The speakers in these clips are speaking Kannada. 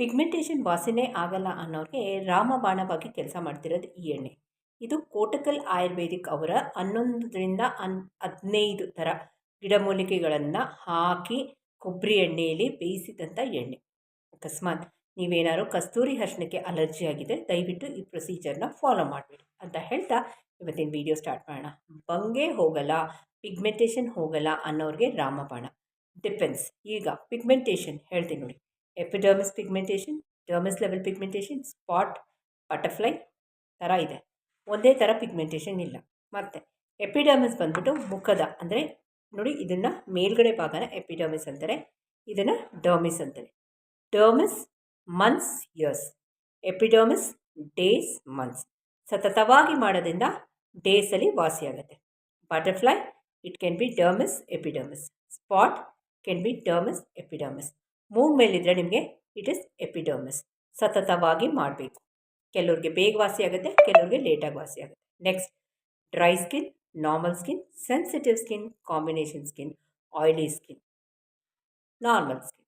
ಪಿಗ್ಮೆಂಟೇಷನ್ ವಾಸನೆ ಆಗಲ್ಲ ಅನ್ನೋರಿಗೆ ರಾಮಬಾಣವಾಗಿ ಕೆಲಸ ಮಾಡ್ತಿರೋದು ಈ ಎಣ್ಣೆ. ಇದು ಕೋಟಕಲ್ ಆಯುರ್ವೇದಿಕ್ ಅವರ ಹನ್ನೊಂದರಿಂದ ಹನ್, ಹದಿನೈದು ಥರ ಗಿಡಮೂಲಿಕೆಗಳನ್ನು ಹಾಕಿ ಕೊಬ್ಬರಿ ಎಣ್ಣೆಯಲ್ಲಿ ಬೇಯಿಸಿದಂಥ ಎಣ್ಣೆ. ಅಕಸ್ಮಾತ್ ನೀವೇನಾದ್ರು ಕಸ್ತೂರಿ ಹರ್ಷಣಕ್ಕೆ ಅಲರ್ಜಿ ಆಗಿದೆ ದಯವಿಟ್ಟು ಈ ಪ್ರೊಸೀಜರ್ನ ಫಾಲೋ ಮಾಡಬೇಡಿ ಅಂತ ಹೇಳ್ತಾ ಇವತ್ತಿನ ವಿಡಿಯೋ ಸ್ಟಾರ್ಟ್ ಮಾಡೋಣ. ಬಂಗೆ ಹೋಗಲ್ಲ ಪಿಗ್ಮೆಂಟೇಷನ್ ಹೋಗಲ್ಲ ಅನ್ನೋರಿಗೆ ರಾಮಬಾಣ. ಡಿಪೆನ್ಸ್ ಈಗ ಪಿಗ್ಮೆಂಟೇಷನ್ ಹೇಳ್ತೀನಿ ನೋಡಿ. Epidermis pigmentation dermis level pigmentation spot butterfly ಥರ ಇದೆ. ಒಂದೇ ಥರ ಪಿಗ್ಮೆಂಟೇಷನ್ ಇಲ್ಲ. ಮತ್ತು ಎಪಿಡರ್ಮಿಸ್ ಬಂದ್ಬಿಟ್ಟು ಮುಖದ ಅಂದರೆ ನೋಡಿ ಇದನ್ನು ಮೇಲ್ಗಡೆ ಭಾಗನ ಎಪಿಡರ್ಮಿಸ್ ಅಂತಾರೆ, ಇದನ್ನು ಡರ್ಮಿಸ್ ಅಂತಾರೆ. Dermis months years epidermis days months ಸತತವಾಗಿ ಮಾಡೋದ್ರಿಂದ ಡೇಸಲ್ಲಿ ವಾಸಿಯಾಗುತ್ತೆ butterfly it can be dermis epidermis spot can be dermis epidermis ಮೂಗ್ ಮೇಲಿದ್ರೆ ನಿಮಗೆ ಇಟ್ ಇಸ್ ಎಪಿಡರ್ಮಿಸ್ ಸತತವಾಗಿ ಮಾಡಬೇಕು. ಕೆಲವ್ರಿಗೆ ಬೇಗ ವಾಸಿ ಆಗುತ್ತೆ, ಕೆಲವ್ರಿಗೆ ಲೇಟಾಗಿ ವಾಸಿ ಆಗುತ್ತೆ. Next dry skin normal skin sensitive skin combination skin oily skin normal skin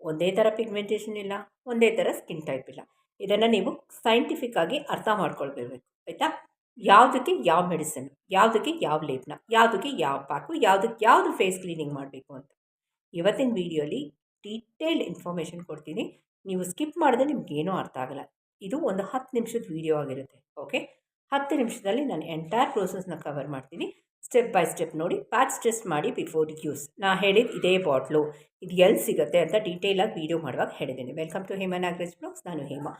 ಒಂದೇ ಥರ ಪಿಗ್ಮೆಂಟೇಷನ್ ಇಲ್ಲ, ಒಂದೇ ಥರ ಸ್ಕಿನ್ ಟೈಪ್ ಇಲ್ಲ. ಇದನ್ನು ನೀವು ಸೈಂಟಿಫಿಕ್ ಆಗಿ ಅರ್ಥ ಮಾಡ್ಕೊಳ್ಬೇಕು, ಆಯಿತಾ? ಯಾವುದಕ್ಕೆ ಯಾವ ಮೆಡಿಸಿನ್ ಯಾವುದಕ್ಕೆ ಯಾವ ಲೇಪನ ಯಾವುದಕ್ಕೆ ಯಾವ ಪಾಕು, ಯಾವುದಕ್ಕೆ ಯಾವುದು ಫೇಸ್ ಕ್ಲೀನಿಂಗ್ ಮಾಡಬೇಕು ಅಂತ. ಇವತ್ತಿನ ವೀಡಿಯೋಲಿ ಡೀಟೇಲ್ಡ್ ಇನ್ಫಾರ್ಮೇಷನ್ ಕೊಡ್ತೀನಿ. ನೀವು ಸ್ಕಿಪ್ ಮಾಡಿದ್ರೆ ನಿಮ್ಗೇನೂ ಅರ್ಥ ಆಗಲ್ಲ. ಇದು ಒಂದು ಹತ್ತು ನಿಮಿಷದ ವೀಡಿಯೋ ಆಗಿರುತ್ತೆ, ಓಕೆ? ಹತ್ತು ನಿಮಿಷದಲ್ಲಿ ನಾನು ಎಂಟೈರ್ ಪ್ರೋಸೆಸ್ನ ಕವರ್ ಮಾಡ್ತೀನಿ. ಸ್ಟೆಪ್ ಬೈ ಸ್ಟೆಪ್ ನೋಡಿ ಪ್ಯಾಚ್ ಟೆಸ್ಟ್ ಮಾಡಿ ಬಿಫೋರ್ ಯೂಸ್ ನಾ ಹೇಳಿದ ಇದೇ ಬಾಟ್ಲು ಇದು ಎಲ್ಲಿ ಸಿಗುತ್ತೆ ಅಂತ ಡೀಟೇಲಾಗಿ ವೀಡಿಯೋ ಮಾಡುವಾಗ ಹೇಳಿದ್ದೀನಿ. Welcome to Hema Nagaraj blogs ನಾನು ಹೇಮಾ.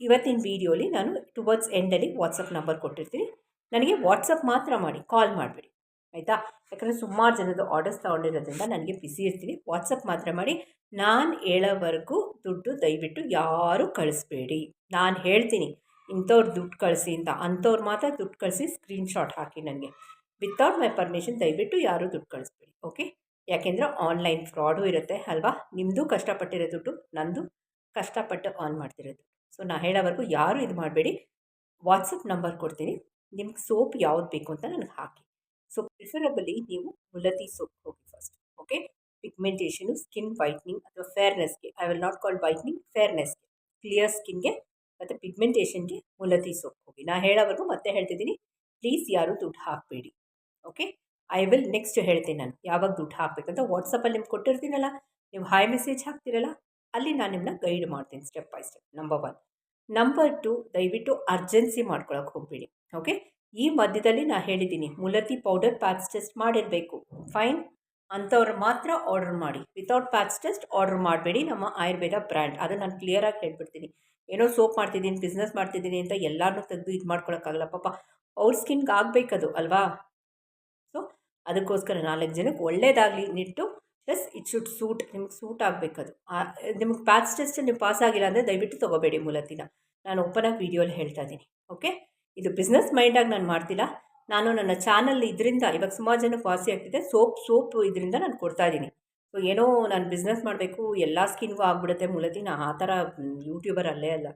ಇವತ್ತಿನ ವೀಡಿಯೋಲಿ ನಾನು ಟುವರ್ಡ್ಸ್ ಎಂಡಲ್ಲಿ ವಾಟ್ಸಪ್ ನಂಬರ್ ಕೊಟ್ಟಿರ್ತೀನಿ. ನನಗೆ ವಾಟ್ಸಪ್ ಮಾತ್ರ ಮಾಡಿ ಕಾಲ್ ಮಾಡಬೇಡಿ. ಆಯಿತಾ? ಯಾಕಂದರೆ ಸುಮಾರು ಜನದ ಆರ್ಡರ್ಸ್ ತೊಗೊಂಡಿರೋದ್ರಿಂದ ನನಗೆ ಬಿಸಿ ಇರ್ತೀನಿ. ವಾಟ್ಸಪ್ ಮಾತ್ರ ಮಾಡಿ ನಾನು ಹೇಳೋವರೆಗೂ ದುಡ್ಡು ದಯವಿಟ್ಟು ಯಾರೂ ಕಳಿಸ್ಬೇಡಿ. ನಾನು ಹೇಳ್ತೀನಿ, ಇಂಥವ್ರು ದುಡ್ಡು ಕಳಿಸಿ ಅಂತ. ಅಂಥವ್ರು ಮಾತ್ರ ದುಡ್ಡು ಕಳಿಸಿ ಸ್ಕ್ರೀನ್ಶಾಟ್ ಹಾಕಿ ನನಗೆ ವಿತೌಟ್ ಮೈ ಪರ್ಮಿಷನ್ ದಯವಿಟ್ಟು ಯಾರೂ ದುಡ್ಡು ಕಳಿಸ್ಬೇಡಿ ಓಕೆ ಯಾಕೆಂದರೆ ಆನ್ಲೈನ್ ಫ್ರಾಡು ಇರುತ್ತೆ, ಅಲ್ವಾ? ನಿಮ್ಮದು ಕಷ್ಟಪಟ್ಟಿರೋ ದುಡ್ಡು, ನಂದು ಕಷ್ಟಪಟ್ಟು ಆನ್ ಮಾಡ್ತಿರೋದು ಸೊ ನಾನು ಹೇಳೋವರೆಗೂ ಯಾರೂ ಇದು ಮಾಡಬೇಡಿ. ವಾಟ್ಸಪ್ ನಂಬರ್ ಕೊಡ್ತೀನಿ. ನಿಮ್ಗೆ ಸೋಪ್ ಯಾವ್ದು ಬೇಕು ಅಂತ ನನಗೆ ಹಾಕಿ. ಸೊ ಪ್ರಿಫರಬಲಿ ನೀವು ಮುಲತಿ ಸೋಪ್ ಹೋಗಿ first okay pigmentation skin whitening ಅಥವಾ ಫೇರ್ನೆಸ್ಗೆ I will not call whitening ಫೇರ್ನೆಸ್ಗೆ clear ಸ್ಕಿನ್ಗೆ ಮತ್ತು ಪಿಗ್ಮೆಂಟೇಷನ್ಗೆ ಮುಲತಿ ಸೋಪ್ ಹೋಗಿ. ನಾ ಹೇಳೋವರೆಗೂ ಮತ್ತೆ ಹೇಳ್ತಿದ್ದೀನಿ. ಪ್ಲೀಸ್ ಯಾರೂ ದುಡ್ಡು ಹಾಕಬೇಡಿ ಓಕೆ ಐ ವಿಲ್ ನೆಕ್ಸ್ಟ್ ಹೇಳ್ತೀನಿ ನಾನು. ಯಾವಾಗ ದುಡ್ಡು ಹಾಕಬೇಕಂತ ವಾಟ್ಸಪ್ಪಲ್ಲಿ ನಿಮ್ಗೆ ಕೊಟ್ಟಿರ್ತೀನಲ್ಲ, ನೀವು ಹಾಯ್ ಮೆಸೇಜ್ ಹಾಕ್ತಿರಲ್ಲ, ಅಲ್ಲಿ ನಾನು ನಿಮ್ಮನ್ನ ಗೈಡ್ ಮಾಡ್ತೀನಿ step by step number one number two ದಯವಿಟ್ಟು ಅರ್ಜೆನ್ಸಿ ಮಾಡ್ಕೊಳಕ್ಕೆ ಹೋಗಬೇಡಿ ಓಕೆ ಈ ಮಧ್ಯದಲ್ಲಿ ನಾನು ಹೇಳಿದ್ದೀನಿ, ಮುಲತಿ ಪೌಡರ್ ಪ್ಯಾಚ್ ಟೆಸ್ಟ್ ಮಾಡಿರಬೇಕು. ಫೈನ್ ಅಂಥವ್ರು ಮಾತ್ರ ಆರ್ಡರ್ ಮಾಡಿ. ವಿತೌಟ್ ಪ್ಯಾಚ್ ಟೆಸ್ಟ್ ಆರ್ಡರ್ ಮಾಡಬೇಡಿ ನಮ್ಮ ಆಯುರ್ವೇದ ಬ್ರ್ಯಾಂಡ್ ಅದು ನಾನು ಕ್ಲಿಯರಾಗಿ ಹೇಳ್ಬಿಡ್ತೀನಿ. ಏನೋ ಸೋಪ್ ಮಾಡ್ತಿದ್ದೀನಿ ಬಿಸ್ನೆಸ್ ಮಾಡ್ತಿದ್ದೀನಿ ಅಂತ ಎಲ್ಲರನ್ನೂ ತೆಗೆದು ಇದು ಮಾಡ್ಕೊಳಕ್ಕಾಗಲ್ಲ, ಪಾಪ. ಅವ್ರ ಸ್ಕಿನ್ಗೆ ಆಗಬೇಕದು, ಅಲ್ವಾ? ಸೊ ಅದಕ್ಕೋಸ್ಕರ ನಾಲ್ಕು ಜನಕ್ಕೆ ಒಳ್ಳೇದಾಗಲಿ ನಿಟ್ಟು. ಪ್ಲಸ್ ಇಟ್ ಶುಡ್ ಸೂಟ್ ನಿಮ್ಗೆ ಸೂಟ್ ಆಗಬೇಕದು. ನಿಮ್ಗೆ ಪ್ಯಾಚ್ ಟೆಸ್ಟ್ ನೀವು ಪಾಸ್ ಆಗಿಲ್ಲ ಅಂದರೆ ದಯವಿಟ್ಟು ತೊಗೋಬೇಡಿ ಮೂಲತಿನ. ನಾನು ಓಪನಾಗಿ ವೀಡಿಯೋಲಿ ಹೇಳ್ತಾ ಇದ್ದೀನಿ ಓಕೆ ಇದು ಬಿಸ್ನೆಸ್ ಮೈಂಡಾಗಿ ನಾನು ಮಾಡ್ತಿಲ್ಲ. ನಾನು ನನ್ನ ಚಾನಲ್ ಇದರಿಂದ, ಇವಾಗ ಸುಮಾರು ಜನಕ್ಕೆ ವಾಸಿ ಆಗ್ತಿದೆ. ಸೋಪ್ ಸೋಪ್ ಇದರಿಂದ ನಾನು ಕೊಡ್ತಾ ಇದ್ದೀನಿ. ಸೊ ಏನೋ ನಾನು ಬಿಸ್ನೆಸ್ ಮಾಡಬೇಕು, ಎಲ್ಲ ಸ್ಕಿನ್ಗೂ ಆಗ್ಬಿಡುತ್ತೆ ಮೂಲತಿ. ನಾ ಆ ಥರ ಯೂಟ್ಯೂಬರ್ ಅಲ್ಲೇ ಅಲ್ಲ.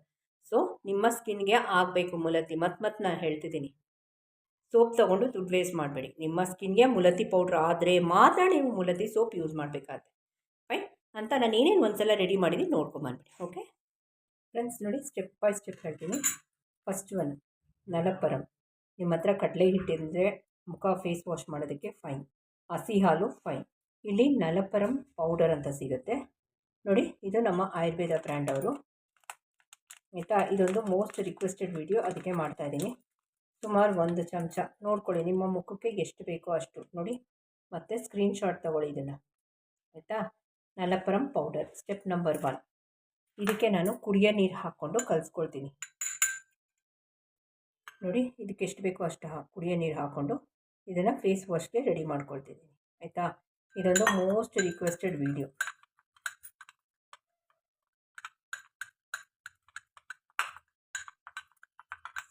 ಸೊ ನಿಮ್ಮ ಸ್ಕಿನ್ಗೆ ಆಗಬೇಕು ಮೂಲತಿ. ಮತ್ತೆ ಮತ್ತೆ ನಾನು ಹೇಳ್ತಿದ್ದೀನಿ. ಸೋಪ್ ತೊಗೊಂಡು ದುಡ್ಡು ವೇಸ್ಟ್ ಮಾಡಬೇಡಿ. ನಿಮ್ಮ ಸ್ಕಿನ್ಗೆ ಮುಲತಿ ಪೌಡ್ರ್ ಆದರೆ ಮಾತ್ರ ನೀವು ಮುಲತಿ ಸೋಪ್ ಯೂಸ್ ಮಾಡಬೇಕಾದ್ರೆ. ಫೈನ್ ಅಂತ ನಾನು ಏನೇನು ಒಂದ್ಸಲ ರೆಡಿ ಮಾಡಿದ್ದೀನಿ ನೋಡ್ಕೊಂಬಂದ್ಬಿಡಿ ಓಕೆ ಫ್ರೆಂಡ್ಸ್ ನೋಡಿ ಸ್ಟೆಪ್ ಬೈ ಸ್ಟೆಪ್ ಹೇಳ್ತೀನಿ. ಫಸ್ಟ್ ಒನ್ ನಲಪರಂ. ನಿಮ್ಮ ಹತ್ರ ಕಡಲೆ ಹಿಟ್ಟಿದ್ರೆ ಮುಖ ಫೇಸ್ ವಾಶ್ ಮಾಡೋದಕ್ಕೆ ಫೈನ್ ಹಸಿ ಹಾಲು ಫೈನ್ ಇಲ್ಲಿ ನಲಪರಂ ಪೌಡರ್ ಅಂತ ಸಿಗುತ್ತೆ. ನೋಡಿ, ಇದು ನಮ್ಮ ಆಯುರ್ವೇದ ಬ್ರ್ಯಾಂಡ್ ಅವರು. ಆಯಿತಾ? ಇದೊಂದು ಮೋಸ್ಟ್ ರಿಕ್ವೆಸ್ಟೆಡ್ ವಿಡಿಯೋ ಅದಕ್ಕೆ ಮಾಡ್ತಾ ಇದ್ದೀನಿ. ಸುಮಾರು ಒಂದು ಚಮಚ. ನೋಡ್ಕೊಳ್ಳಿ, ನಿಮ್ಮ ಮುಖಕ್ಕೆ ಎಷ್ಟು ಬೇಕೋ ಅಷ್ಟು. ನೋಡಿ, ಮತ್ತು ಸ್ಕ್ರೀನ್ಶಾಟ್ ತೊಗೊಳ್ಳಿ ಇದನ್ನು. ಆಯಿತಾ? ನಲಪರಂ ಪೌಡರ್ ಸ್ಟೆಪ್ ನಂಬರ್ ಒನ್ ಇದಕ್ಕೆ ನಾನು ಕುಡಿಯೋ ನೀರು ಹಾಕ್ಕೊಂಡು ಕಲಿಸ್ಕೊಳ್ತೀನಿ. ನೋಡಿ ಇದಕ್ಕೆ ಎಷ್ಟು ಬೇಕೋ ಅಷ್ಟು ಹಾ ಕುಡಿಯೋ ನೀರು ಹಾಕ್ಕೊಂಡು ಇದನ್ನು ಫೇಸ್ ವಾಶ್ಗೆ ರೆಡಿ ಮಾಡ್ಕೊಳ್ತಿದ್ದೀನಿ. ಆಯಿತಾ? ಇದೊಂದು ಮೋಸ್ಟ್ ರಿಕ್ವೆಸ್ಟೆಡ್ ವಿಡಿಯೋ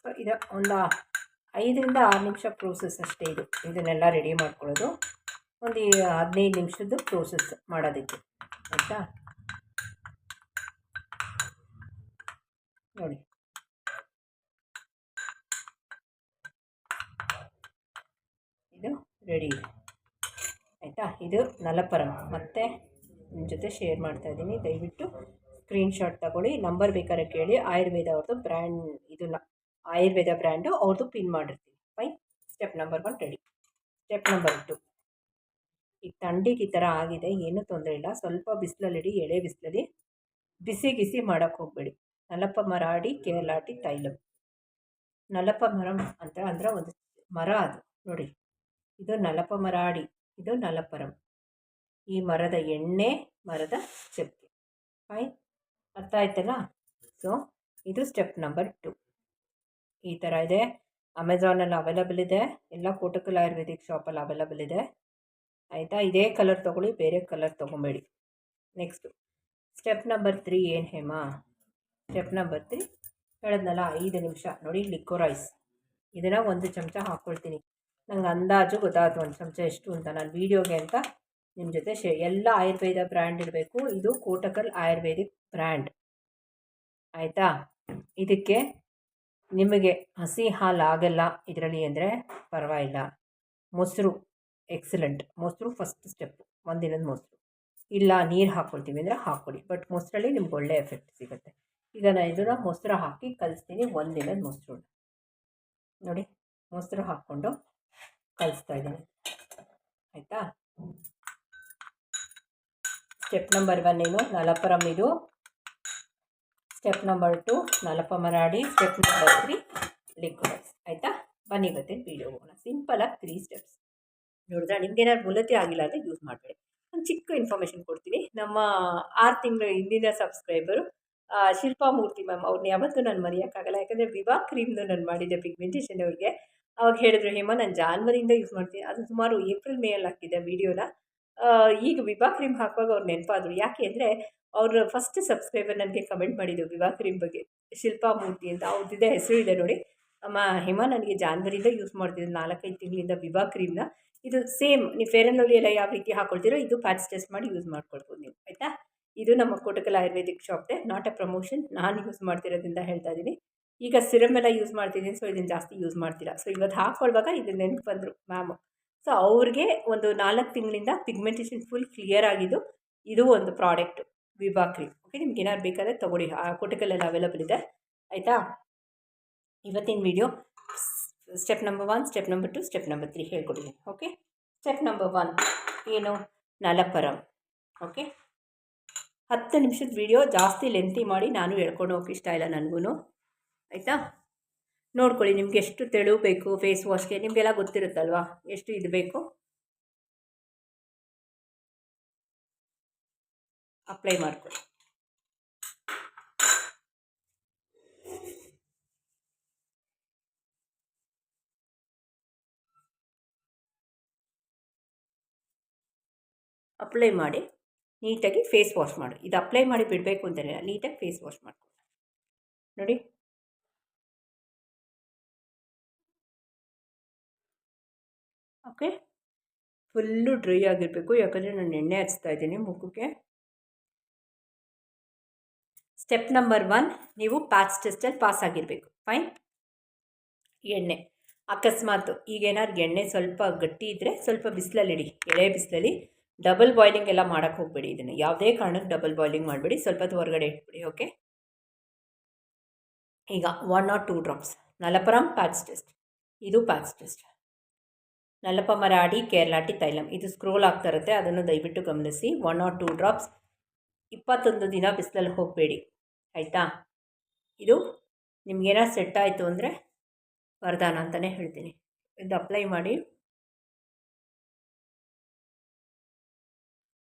ಸೊ ಇದು ಒಂದು ಐದರಿಂದ ಆರು ನಿಮಿಷ ಪ್ರೋಸೆಸ್ ಅಷ್ಟೇ ಇದು. ಇದನ್ನೆಲ್ಲ ರೆಡಿ ಮಾಡ್ಕೊಳ್ಳೋದು. ಒಂದು ಹದಿನೈದು ನಿಮಿಷದ್ದು ಪ್ರೋಸೆಸ್ ಮಾಡೋದಕ್ಕೆ ಆಯಿತಾ? ನೋಡಿ ಇದು ರೆಡಿ. ಇದೆ ಆಯಿತಾ? ಇದು ನಲಪರಂ. ಮತ್ತೆ ನಿಮ್ಮ ಜೊತೆ ಶೇರ್ ಮಾಡ್ತಾಯಿದ್ದೀನಿ ದಯವಿಟ್ಟು ಸ್ಕ್ರೀನ್ಶಾಟ್ ತಗೊಳ್ಳಿ. ನಂಬರ್ ಬೇಕಾದ್ರೆ ಕೇಳಿ. ಆಯುರ್ವೇದ ಅವ್ರದ್ದು ಬ್ರ್ಯಾಂಡ್ ಇದು ಆಯುರ್ವೇದ ಬ್ರ್ಯಾಂಡು ಅವ್ರದ್ದು ಪಿನ್ ಮಾಡಿರ್ತೀನಿ. Fine step number one ready step number two ಈಗ ತಂಡಿಗೆ ಈ ಥರ ಆಗಿದೆ. ಏನೂ ತೊಂದರೆ ಇಲ್ಲ. ಸ್ವಲ್ಪ ಬಿಸಿಲಲ್ಲಿಡಿ, ಎಳೆ ಬಿಸಿಲಲ್ಲಿ ಬಿಸಿ ಗಿಸಿ ಮಾಡೋಕ್ಕೆ ಹೋಗಬೇಡಿ. ನಲಪ ಮರಾಡಿ ಕೇರಳಾಟಿ ತೈಲಂ. ನಲಪ ಮರಂ ಅಂತ ಅಂದ್ರೆ ಒಂದು ಮರ ಅದು. ನೋಡಿ. ಇದು ನಲಪ ಮರಾಡಿ ಇದು ನಲಪರಂ. ಈ ಮರದ ಎಣ್ಣೆ, ಮರದ ಚಕ್ಕೆ. ಫೈನ್ ಅರ್ಥ ಆಯ್ತಲ್ಲ? ಸೊ ಇದು ಸ್ಟೆಪ್ ನಂಬರ್ ಟು ಈ ಥರ ಇದೆ. ಅಮೆಝಾನಲ್ಲಿ ಅವೈಲಬಲ್ ಇದೆ. ಎಲ್ಲ ಕೋಟಕಲ್ ಆಯುರ್ವೇದಿಕ್ ಶಾಪಲ್ಲಿ ಅವೈಲಬಲ್ ಇದೆ. ಆಯಿತಾ? ಇದೇ ಕಲರ್ ತೊಗೊಳ್ಳಿ, ಬೇರೆ ಕಲರ್ ತೊಗೊಬೇಡಿ. ನೆಕ್ಸ್ಟು ಸ್ಟೆಪ್ ನಂಬರ್ ತ್ರೀ ಏನು ಹೇಮಾ? ಸ್ಟೆಪ್ ನಂಬರ್ ತ್ರೀ ಹೇಳಿದ್ನಲ್ಲ, ಐದು ನಿಮಿಷ. ನೋಡಿ ಲಿಕ್ಕೋರೈಸ್ ಇದನ್ನು ಒಂದು ಚಮಚ ಹಾಕ್ಕೊಳ್ತೀನಿ ನಂಗೆ ಅಂದಾಜು ಗೊತ್ತಾಯ್ತು ಒಂದು ಚಮಚ ಎಷ್ಟು ಅಂತ. ನಾನು ವೀಡಿಯೋಗೆ ಅಂತ ನಿಮ್ಮ ಜೊತೆ ಶೇ, ಎಲ್ಲ ಆಯುರ್ವೇದ ಬ್ರ್ಯಾಂಡ್ ಇರಬೇಕು. ಇದು ಕೋಟಕಲ್ ಆಯುರ್ವೇದಿಕ್ ಬ್ರ್ಯಾಂಡ್. ಆಯಿತಾ? ಇದಕ್ಕೆ ನಿಮಗೆ ಹಸಿ ಹಾಲು ಆಗಲ್ಲ ಇದರಲ್ಲಿ ಅಂದರೆ ಪರವಾಗಿಲ್ಲ. ಮೊಸರು ಎಕ್ಸಲೆಂಟ್. ಮೊಸರು ಫಸ್ಟ್ ಸ್ಟೆಪ್ಪು ಒಂದಿನದ ಮೊಸರು. ಇಲ್ಲ ನೀರು ಹಾಕ್ಕೊಳ್ತೀವಿ ಅಂದರೆ ಹಾಕ್ಕೊಡಿ ಬಟ್ ಮೊಸರಲ್ಲಿ ನಿಮ್ಗೆ ಒಳ್ಳೆ ಎಫೆಕ್ಟ್ ಸಿಗುತ್ತೆ. ಈಗ ನಾನು ಇದನ್ನು ಮೊಸರು ಹಾಕಿ ಕಲಿಸ್ತೀನಿ ಒಂದಿನದ ಮೊಸರು. ನೋಡಿ, ಮೊಸರು ಹಾಕ್ಕೊಂಡು ಕಲಿಸ್ತಾ ಇದ್ದೀನಿ ಆಯಿತಾ ಸ್ಟೆಪ್ ನಂಬರ್ ಒನ್ ಏನು ನಲಪರಮ್ ಇದು ಸ್ಟೆಪ್ ನಂಬರ್ ಟು ನಲಪ ಮರಾಡಿ ಸ್ಟೆಪ್ ನಂಬರ್ ತ್ರೀ ಲಿಕ್ವಿಡ್ಸ್ ಆಯಿತಾ ಬನ್ನಿ ಇವತ್ತಿನ ವೀಡಿಯೋ ಹೋಗೋಣ ಸಿಂಪಲಾಗಿ ತ್ರೀ ಸ್ಟೆಪ್ಸ್ ನೋಡಿದ್ರೆ ನಿಮ್ಗೇನಾದ್ರು ಮುಲತಿ ಆಗಿಲ್ಲ ಅಂದರೆ ಯೂಸ್ ಮಾಡಬೇಡಿ. ಒಂದು ಚಿಕ್ಕ ಇನ್ಫಾರ್ಮೇಷನ್ ಕೊಡ್ತೀನಿ. ನಮ್ಮ ಆರು ತಿಂಗಳ ಹಿಂದಿನ ಸಬ್ಸ್ಕ್ರೈಬರು ಶಿಲ್ಪಾ ಮೂರ್ತಿ ಮ್ಯಾಮ್ ಅವ್ರನ್ನ ಯಾವತ್ತೂ ನಾನು ಮರೆಯೋಕ್ಕಾಗಲ್ಲ. ಯಾಕಂದರೆ ವಿವಾ ಕ್ರೀಮ್ದು ನಾನು ಮಾಡಿದ್ದೆ ಪಿಗ್ಮೆಂಟೇಷನ್ ಅವ್ರಿಗೆ. ಅವಾಗ ಹೇಳಿದ್ರು, ಹೇಮ, ನಾನು ಜಾನ್ವರಿಯಿಂದ ಯೂಸ್ ಮಾಡ್ತೀನಿ. ಅದು ಸುಮಾರು ಏಪ್ರಿಲ್, ಮೇಯಲ್ಲಿ ಹಾಕಿದ್ದೆ ವೀಡಿಯೋನ ಈಗ ವಿಭಾ ಕ್ರೀಮ್ ಹಾಕುವಾಗ ಅವ್ರು ನೆನಪಾದರು. ಯಾಕೆ ಅಂದರೆ ಅವರು ಫಸ್ಟ್ ಸಬ್ಸ್ಕ್ರೈಬರ್ ನನಗೆ ಕಮೆಂಟ್ ಮಾಡಿದ್ದು ವಿವಾ ಕ್ರೀಮ್ ಬಗ್ಗೆ. ಶಿಲ್ಪಾ ಮೂರ್ತಿ ಅಂತ. ಅವ್ರದ್ದಿದೆ ಹೆಸರು ಇದೆ ನೋಡಿ. ಅಮ್ಮ, ಹೇಮ, ನನಗೆ ಜಾನ್ವರಿಯಿಂದ ಯೂಸ್ ಮಾಡ್ತಿದ್ದೆ. ನಾಲ್ಕೈದು ತಿಂಗಳಿಂದ ವಿವಾ ಕ್ರೀಮ್ನ ಇದು ಸೇಮ್ ನೀವು ಫೇರ್ ಆ್ಯಂಡ್ ಎಲ್ಲ ಯಾವ ರೀತಿ ಹಾಕೊಳ್ತೀರೋ, ಇದು ಪ್ಯಾಚ್ ಟೆಸ್ಟ್ ಮಾಡಿ ಯೂಸ್ ಮಾಡ್ಕೊಳ್ಬೋದು ನೀವು. ಆಯಿತಾ? ಇದು ನಮ್ಮ ಕೋಟಕಲ್ ಆಯುರ್ವೇದಿಕ್ ಶಾಪ್ದೆ ನಾಟ್ ಅ ಪ್ರಮೋಷನ್. ನಾನು ಯೂಸ್ ಮಾಡ್ತಿರೋದ್ರಿಂದ ಹೇಳ್ತಾ ಇದ್ದೀನಿ. ಈಗ ಸಿರಮ್ ಎಲ್ಲ ಯೂಸ್ ಮಾಡ್ತಿದ್ದೀನಿ. ಸೊ ಇದನ್ನು ಜಾಸ್ತಿ ಯೂಸ್ ಮಾಡ್ತೀರಾ? ಸೊ ಇವತ್ತು ಹಾಕ್ಕೊಳ್ಳುವಾಗ ಇದು ನೆನಪು ಬಂದರು ಮ್ಯಾಮ್ ಸೊ ಅವ್ರಿಗೆ ಒಂದು ನಾಲ್ಕು ತಿಂಗಳಿಂದ ಪಿಗ್ಮೆಂಟೇಷನ್ ಫುಲ್ ಕ್ಲಿಯರ್ ಆಗಿದ್ದು ಇದು ಒಂದು ಪ್ರಾಡಕ್ಟು ವಿಭಾ ಕ್ರೀಮ್ ಓಕೆ ನಿಮ್ಗೆ ಏನಾದ್ರು ಬೇಕಾದರೆ ತೊಗೊಳ್ಳಿ. ಆ ಕೋಟಕಲ್ಲೆಲ್ಲ ಅವೈಲಬಲ್ ಇದೆ. ಆಯಿತಾ? ಇವತ್ತಿನ video step number one step number two step number three ಹೇಳ್ಕೊಟ್ಟಿದ್ದೀನಿ okay step number one ಏನು? ನಲಪರಂ. ಓಕೆ ಹತ್ತು ನಿಮಿಷದ ವಿಡಿಯೋ ಜಾಸ್ತಿ ಲೆಂತಿ ಮಾಡಿ ನಾನು ಹೇಳ್ಕೊಂಡು ಹೋಗಿ ಇಷ್ಟ ಇಲ್ಲ ನನಗೂ ಆಯಿತಾ? ನೋಡ್ಕೊಳ್ಳಿ, ನಿಮ್ಗೆ ಎಷ್ಟು ತೆಳು ಬೇಕು ಫೇಸ್ ವಾಶ್ಗೆ ನಿಮಗೆಲ್ಲ ಗೊತ್ತಿರುತ್ತಲ್ವಾ? ಎಷ್ಟು ಇದು ಬೇಕು? ಅಪ್ಲೈ ಮಾಡ್ಕೊಳ್ಳಿ. ಅಪ್ಲೈ ಮಾಡಿ ನೀಟಾಗಿ ಫೇಸ್ ವಾಶ್ ಮಾಡಿ. ಇದು ಅಪ್ಲೈ ಮಾಡಿ ಬಿಡಬೇಕು ಅಂತಲೇ ನೀಟಾಗಿ ಫೇಸ್ ವಾಶ್ ಮಾಡ್ಕೊಳ್ಳಿ. ನೋಡಿ. ಓಕೆ? ಫುಲ್ಲು ಡ್ರೈ ಆಗಿರಬೇಕು, ಯಾಕಂದರೆ ನಾನು ಎಣ್ಣೆ ಹಚ್ತಾ ಇದ್ದೀನಿ ಮುಖಕ್ಕೆ. ಸ್ಟೆಪ್ ನಂಬರ್ ಒನ್, ನೀವು ಪ್ಯಾಚ್ ಟೆಸ್ಟಲ್ಲಿ ಪಾಸ್ ಆಗಿರಬೇಕು. ಫೈನ್? ಎಣ್ಣೆ. ಅಕಸ್ಮಾತ್ ಈಗೇನಾದ್ರು ಎಣ್ಣೆ ಸ್ವಲ್ಪ ಗಟ್ಟಿ ಇದ್ದರೆ ಸ್ವಲ್ಪ ಬಿಸಿಲಲ್ಲಿಡಿ ಎಳೆ ಬಿಸಿಲಲ್ಲಿ. ಡಬಲ್ ಬಾಯ್ಲಿಂಗ್ ಎಲ್ಲ ಮಾಡೋಕ್ಕೆ ಹೋಗಬೇಡಿ ಇದನ್ನು. ಯಾವುದೇ ಕಾರಣಕ್ಕೆ ಡಬಲ್ ಬಾಯ್ಲಿಂಗ್ ಮಾಡಬೇಡಿ ಸ್ವಲ್ಪ ಹೊತ್ತು ಹೊರಗಡೆ ಇಟ್ಬಿಡಿ, ಓಕೆ? ಈಗ one or two drops ನಲಪರಂ patch test. ಇದು ಪ್ಯಾಚ್ ಟೆಸ್ಟ್. ನಲಪ ಮರಾಡಿ ಕೇರಳಾಟಿ, ತೈಲಂ. ಇದು ಸ್ಕ್ರೋಲ್ ಆಗ್ತಾ ಇರುತ್ತೆ. ಅದನ್ನು ದಯವಿಟ್ಟು ಗಮನಿಸಿ. ಒನ್ ಆರ್ ಟೂ ಡ್ರಾಪ್ಸ್ ಇಪ್ಪತ್ತೊಂದು ದಿನ ಬಿಸಿಲಲ್ಲಿ ಹೋಗಬೇಡಿ. ಆಯಿತಾ? ಇದು ನಿಮ್ಗೇನಾರು ಸೆಟ್ ಆಯಿತು ಅಂದರೆ ವರದಾನ ಅಂತಲೇ ಹೇಳ್ತೀನಿ. ಇದು ಅಪ್ಲೈ ಮಾಡಿ.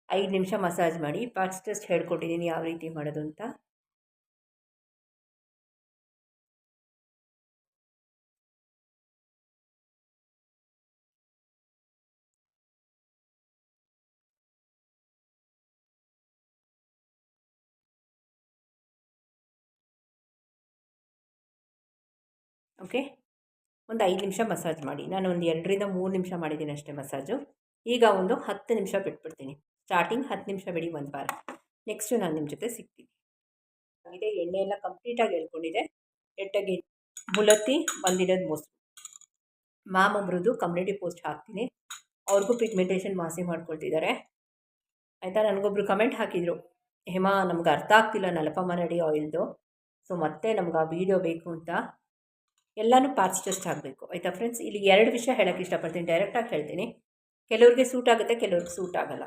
ಐದು ನಿಮಿಷ ಮಸಾಜ್ ಮಾಡಿ. ಪ್ಯಾಚ್ ಟೆಸ್ಟ್ ಹೇಳ್ಕೊಟ್ಟಿದ್ದೀನಿ. ಯಾವ ರೀತಿ ಮಾಡೋದು ಅಂತ. ಓಕೆ ಒಂದು ಐದು ನಿಮಿಷ ಮಸಾಜ್ ಮಾಡಿ. ನಾನು ಒಂದು ಎರಡರಿಂದ ಮೂರು ನಿಮಿಷ ಮಾಡಿದ್ದೀನಿ ಅಷ್ಟೇ ಮಸಾಜು. ಈಗ ಒಂದು ಹತ್ತು ನಿಮಿಷ ಬಿಟ್ಬಿಡ್ತೀನಿ. ಸ್ಟಾರ್ಟಿಂಗ್ ಹತ್ತು ನಿಮಿಷ ಬಿಡಿ, ಒಂದು ವಾರ. ನೆಕ್ಸ್ಟು ನಾನು ನಿಮ್ಮ ಜೊತೆ ಸಿಗ್ತೀನಿ. ಇದೆ ಎಣ್ಣೆ ಎಲ್ಲ ಕಂಪ್ಲೀಟಾಗಿ ಹೇಳ್ಕೊಂಡಿದೆ ಎಟ್ಟಾಗಿ ಮುಲತಿ ಬಂದಿರೋದು ಮೊಸರು. ಮ್ಯಾಮ್ ಒಬ್ರದ್ದು ಕಮ್ಯುನಿಟಿ ಪೋಸ್ಟ್ ಹಾಕ್ತೀನಿ. ಅವ್ರಿಗೂ ಪಿಗ್ಮೆಂಟೇಷನ್ ಮಾಸಿ ಮಾಡ್ಕೊಳ್ತಿದ್ದಾರೆ. ಆಯಿತಾ? ನನಗೊಬ್ರು ಕಮೆಂಟ್ ಹಾಕಿದರು. ಹೇಮಾ, ನಮ್ಗೆ ಅರ್ಥ ಆಗ್ತಿಲ್ಲ ನಲಪ ಮನಡಿ ಆಯಿಲ್ದು ಸೊ ಮತ್ತೆ ನಮ್ಗೆ ಆ ವೀಡಿಯೋ ಬೇಕು ಅಂತ. ಎಲ್ಲನೂ ಪ್ಯಾಚ್ ಟೆಸ್ಟ್ ಆಗಬೇಕು, ಆಯಿತಾ ಫ್ರೆಂಡ್ಸ್ ಇಲ್ಲಿ ಎರಡು ವಿಷಯ ಹೇಳೋಕ್ಕೆ ಇಷ್ಟಪಡ್ತೀನಿ ಡೈರೆಕ್ಟಾಗಿ ಹೇಳ್ತೀನಿ. ಕೆಲವ್ರಿಗೆ ಸೂಟ್ ಆಗುತ್ತೆ, ಕೆಲವ್ರಿಗೆ ಸೂಟ್ ಆಗಲ್ಲ.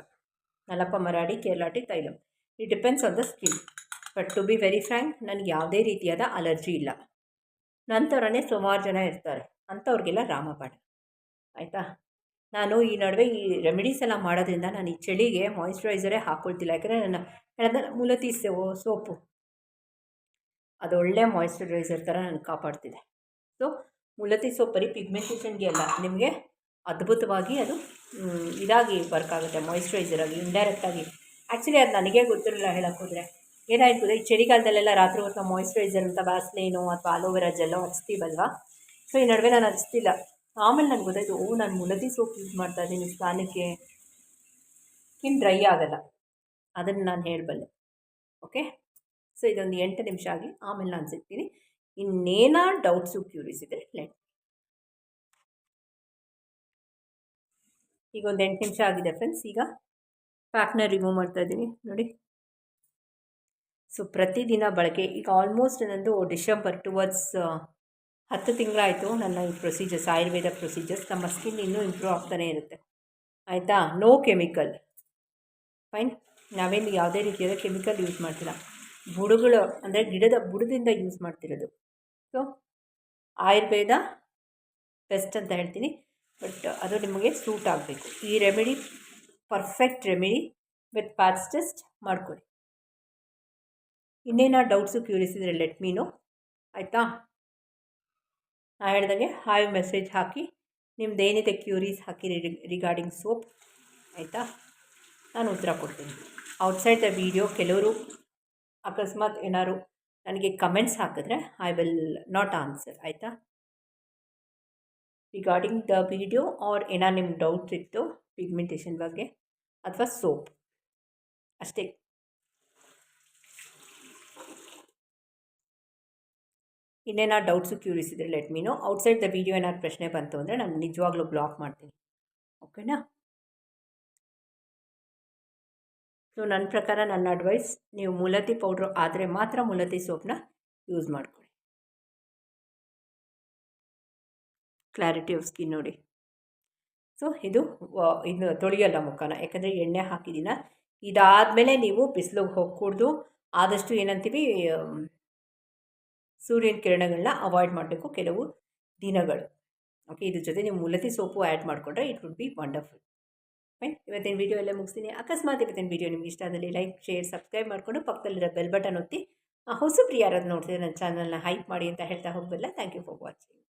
ನಲಪ್ಪ ಮರಾಡಿ ಕೇರಳಾಟಿ, ತೈಲಂ. It depends on the skin but to be very frank ನನಗೆ ಯಾವುದೇ ರೀತಿಯಾದ ಅಲರ್ಜಿ ಇಲ್ಲ. ನಂತರನೇ ಸುಮಾರು ಜನ ಇರ್ತಾರೆ. ಅಂಥವ್ರಿಗೆಲ್ಲ ರಾಮಬಾಣ ಆಯಿತಾ? ನಾನು ಈ ನಡುವೆ ಈ ರೆಮಿಡೀಸ್ ಎಲ್ಲ ಮಾಡೋದ್ರಿಂದ ನಾನು ಈ ಚಳಿಗೆ ಮಾಯಿಶ್ಚರೈಸರೇ ಹಾಕ್ಕೊಳ್ತಿಲ್ಲ ಯಾಕಂದರೆ ನನ್ನ ಹೇಳಿದ ಮುಲತಿ ಸೋಪು. ಅದು ಒಳ್ಳೆ ಮಾಯಿಶ್ಚರೈಸರ್ ಥರ ನನಗೆ ಕಾಪಾಡ್ತಿದೆ. ಸೊ ಮುಲತಿ ಸೋಪ್ ಬರೀ ಪಿಗ್ಮೆಂಟೇಷನ್ಗೆ ಅಲ್ಲ, ನಿಮಗೆ ಅದ್ಭುತವಾಗಿ ಅದು ಇದಾಗಿ ವರ್ಕ್ ಆಗುತ್ತೆ ಮಾಯಿಶ್ಚರೈಸರ್ ಆಗಿ ಇಂಡೈರೆಕ್ಟಾಗಿ ಆ್ಯಕ್ಚುಲಿ ಅದು ನನಗೆ ಗೊತ್ತಿರಲಿಲ್ಲ ಹೇಳಕ್ಕೆ ಹೋದರೆ. ಏನಾಯ್ತು ಈ ಚಳಿಗಾಲದಲ್ಲೆಲ್ಲ ರಾತ್ರಿ ಹೊತ್ತು ಮಾಯಿಶ್ಚರೈಸರ್ ಅಂತ ವ್ಯಾಸ್ಲೇನು ಅಥವಾ ಆಲೋವೆರಾ ಜೆಲ್ಲೋ ಹಚ್ತೀವಲ್ವಾ? ಸೊ ಈ ನಡುವೆ ನಾನು ಹಚ್ತಿಲ್ಲ. ಆಮೇಲೆ ನನಗೆ ಗೊತ್ತಾಯಿತು, ಓ, ನಾನು ಮುಲತಿ ಸೋಪ್ ಯೂಸ್ ಮಾಡ್ತಾ ಇದ್ದೀನಿ, ಸ್ನಾನಕ್ಕೆ ಸ್ಕಿನ್ ಡ್ರೈ ಆಗಲ್ಲ. ಅದನ್ನು ನಾನು ಹೇಳಬಲ್ಲೆ. ಓಕೆ ಸೊ ಇದೊಂದು ಎಂಟು ನಿಮಿಷ ಆಗಿ ಆಮೇಲೆ ನಾನು ಸಿಗ್ತೀನಿ. ಇನ್ನೇನಾ ಡೌಟ್ಸು ಕ್ಯೂರೀಸ್ ಇದ್ರೆ ಲೆಟ್ ಈಗ ಒಂದು ಎಂಟು ನಿಮಿಷ ಆಗಿದೆ ಫ್ರೆಂಡ್ಸ್ ಈಗ ಪ್ಯಾಕ್ನ ರಿಮೂವ್ ಮಾಡ್ತಾ ಇದ್ದೀನಿ, ನೋಡಿ. ಸೊ ಪ್ರತಿದಿನ ಬಳಕೆ ಈಗ ಆಲ್ಮೋಸ್ಟ್ ನಂದು ಡಿಸೆಂಬರ್ ಟುವರ್ಡ್ಸ್ ಹತ್ತು ತಿಂಗಳಾಯಿತು ನನ್ನ ಈ ಪ್ರೊಸೀಜರ್ಸ್ ಆಯುರ್ವೇದ ಪ್ರೊಸೀಜರ್ಸ್ ನಮ್ಮ ಸ್ಕಿನ್ ಇನ್ನೂ ಇಂಪ್ರೂವ್ ಆಗ್ತಾನೇ ಇರುತ್ತೆ. ಆಯಿತಾ? ನೋ ಕೆಮಿಕಲ್ ಫೈನ್ ನಾವೇನು ಯಾವುದೇ ರೀತಿಯಾದ ಕೆಮಿಕಲ್ ಯೂಸ್ ಮಾಡ್ತಿಲ್ಲ. ಬುಡಗಳು ಅಂದರೆ ಗಿಡದ ಬುಡದಿಂದ ಯೂಸ್ ಮಾಡ್ತಿರೋದು. ಸೊ ಆಯುರ್ವೇದ ಬೆಸ್ಟ್ ಅಂತ ಹೇಳ್ತೀನಿ. ಬಟ್ ಅದು ನಿಮಗೆ ಸೂಟ್ ಆಗಬೇಕು. ಈ remedy perfect remedy with patch test ಮಾಡ್ಕೊಳ್ಳಿ ಇನ್ನೇನೋ ಡೌಟ್ಸು ಕ್ಯೂರಿಯಸ್ ಇದ್ದರೆ ಲೆಟ್ ಮೀನು ಆಯಿತಾ? ನಾ ಹೇಳ್ದಂಗೆ ಹಾಯ್ ಮೆಸೇಜ್ ಹಾಕಿ, ನಿಮ್ದು ಏನಿದೆ ಕ್ಯೂರೀಸ್ ಹಾಕಿ ರಿಗಾರ್ಡಿಂಗ್ ಸೋಪ್ ಆಯಿತಾ? ನಾನು ಉತ್ತರ ಕೊಡ್ತೀನಿ. ಔಟ್ಸೈಡ್ ದ ವೀಡಿಯೋ ಕೆಲವರು ಅಕಸ್ಮಾತ್ ಏನಾದ್ರು ನನಗೆ ಕಮೆಂಟ್ಸ್ ಹಾಕಿದ್ರೆ ಐ ವಿಲ್ ನಾಟ್ ಆನ್ಸರ್ ಆಯಿತಾ? ರಿಗಾರ್ಡಿಂಗ್ ದ ವಿಡಿಯೋ ಆರ್ ಏನೋ ನಿಮ್ಮ ಡೌಟ್ಸ್ ಇತ್ತು ಪಿಗ್ಮೆಂಟೇಷನ್ ಬಗ್ಗೆ ಅಥವಾ ಸೋಪ್ ಅಷ್ಟೇ. ಇನ್ನೇನೋ ಡೌಟ್ಸು ಕ್ಯೂರಿಯಸ್ ಇದ್ದರೆ let me know outside the video ಏನಾದ್ರು ಪ್ರಶ್ನೆ ಬಂತು ಅಂದರೆ ನಾನು ನಿಜವಾಗ್ಲೂ ಬ್ಲಾಕ್ ಮಾಡ್ತೀನಿ. ಓಕೆನಾ ಸೊ ನನ್ನ ಪ್ರಕಾರ ನನ್ನ ಅಡ್ವೈಸ್ ನೀವು ಮುಲತಿ ಪೌಡ್ರು ಆದರೆ ಮಾತ್ರ ಮುಲತಿ ಸೋಪನ್ನ ಯೂಸ್ ಮಾಡ್ಕೊಳ್ಳಿ. ಕ್ಲಾರಿಟಿ ಆಫ್ ಸ್ಕಿನ್ ನೋಡಿ. ಸೊ ಇದು ಇದು ತೊಳೆಯಲ್ಲ ಮುಖನ, ಯಾಕಂದರೆ ಎಣ್ಣೆ ಹಾಕಿದ್ದೀನ. ಇದಾದಮೇಲೆ ನೀವು ಬಿಸಿಲಿಗೆ ಹೋಗ್ಕೂಡ್ದು ಕುಡಿದು ಆದಷ್ಟು ಏನಂತೀವಿ ಸೂರ್ಯನ ಕಿರಣಗಳನ್ನ ಅವಾಯ್ಡ್ ಮಾಡಬೇಕು ಕೆಲವು ದಿನಗಳು. ಓಕೆ ಇದ್ರ ಜೊತೆ ನೀವು ಮುಲತಿ ಸೋಪು ಆ್ಯಡ್ ಮಾಡಿಕೊಂಡ್ರೆ it would be wonderful fine ಇವತ್ತಿನ ವೀಡಿಯೋ ಎಲ್ಲ ಮುಗಿಸ್ತೀನಿ. ಅಕಸ್ಮಾತ್ ಇವತ್ತಿನ ವೀಡಿಯೋ ನಿಮ್ಗೆ ಇಷ್ಟ ಆದಲ್ಲಿ ಲೈಕ್ ಶೇರ್ ಸಬ್ಸ್ಕ್ರೈಬ್ ಮಾಡಿಕೊಂಡು ಪಕ್ಕದಲ್ಲಿರೋ ಬೆಲ್ ಬಟನ್ ಒತ್ತಿ. ಹೊಸಬ್ರು ಯಾರಾದ್ರು ನೋಡ್ತಿದ್ರೆ ನನ್ನ ಚಾನಲ್ನ ಹೈಪ್ ಮಾಡಿ ಅಂತ ಹೇಳ್ತಾ ಹೋಗಬಲ್ಲ ಥ್ಯಾಂಕ್ ಯು ಫಾರ್ ವಾಚಿಂಗ್